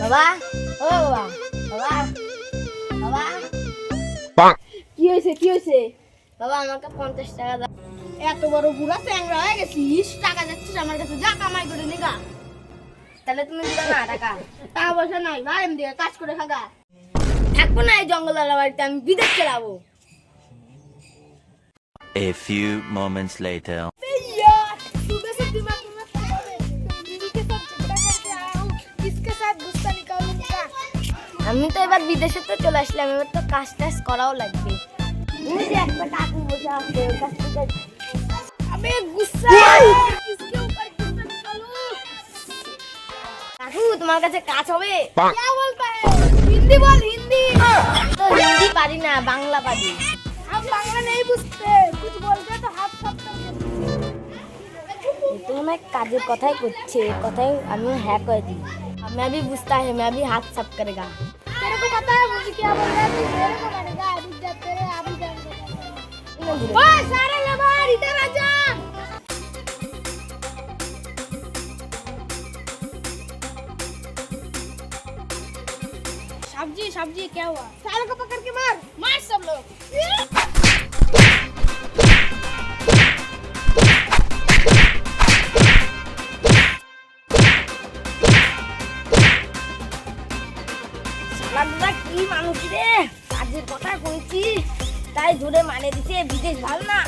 বাবা ও বাবা বাবা বাবা। কি হয়েছে কি হয়েছে? বাবা আমাকে পঞ্চাশ টাকা দাও। এত বড় বুড়া চ্যাংরা হয়ে গেছিস টাকা যাচ্ছিস আমার কাছে যা কামাই করে নিগা। তাহলে তুমি দিবে না টাকা। টাকা পয়সা নাই ভাই এমনি কাজ করে খাগা থাকব না এই জঙ্গল বাড়িতে আমি বিদেশ চালাবো A few moments later. আমি তো এবার বিদেশে তো চলে আসলাম এবার তো কাজ টাজ করাও লাগবে তুমি যে একটা কাকু বসে আছে ওর কাছ থেকে अबे गुस्सा किसके ऊपर गुस्सा निकालूं কাকু তোমার কাছে কাজ হবে क्या बोलता है हिंदी बोल हिंदी তো হিন্দি পারি না বাংলা পারি हम बांग्ला नहीं बुझते कुछ बोलते तो हाथ साफ कर तो मैं काजू कथाई कुछ कथाई আমি হ্যাঁ করে दी मैं भी बुझता है मैं भी हाथ साफ करेगा तेरे को पता है मुझे क्या बोल रहा है तू मेरे को मारेगा अभी जब तेरे अभी जाएँगे ओए सारे लबार इधर आ जा। सब्ज़ी सब्ज़ी क्या हुआ? सारे को पकड़ के मार। मार सब लोग। দাদা কি মানুষ রে? কাজের কথা কইছি তাই জোরে মানে দিছে বিদেশ ভালো না।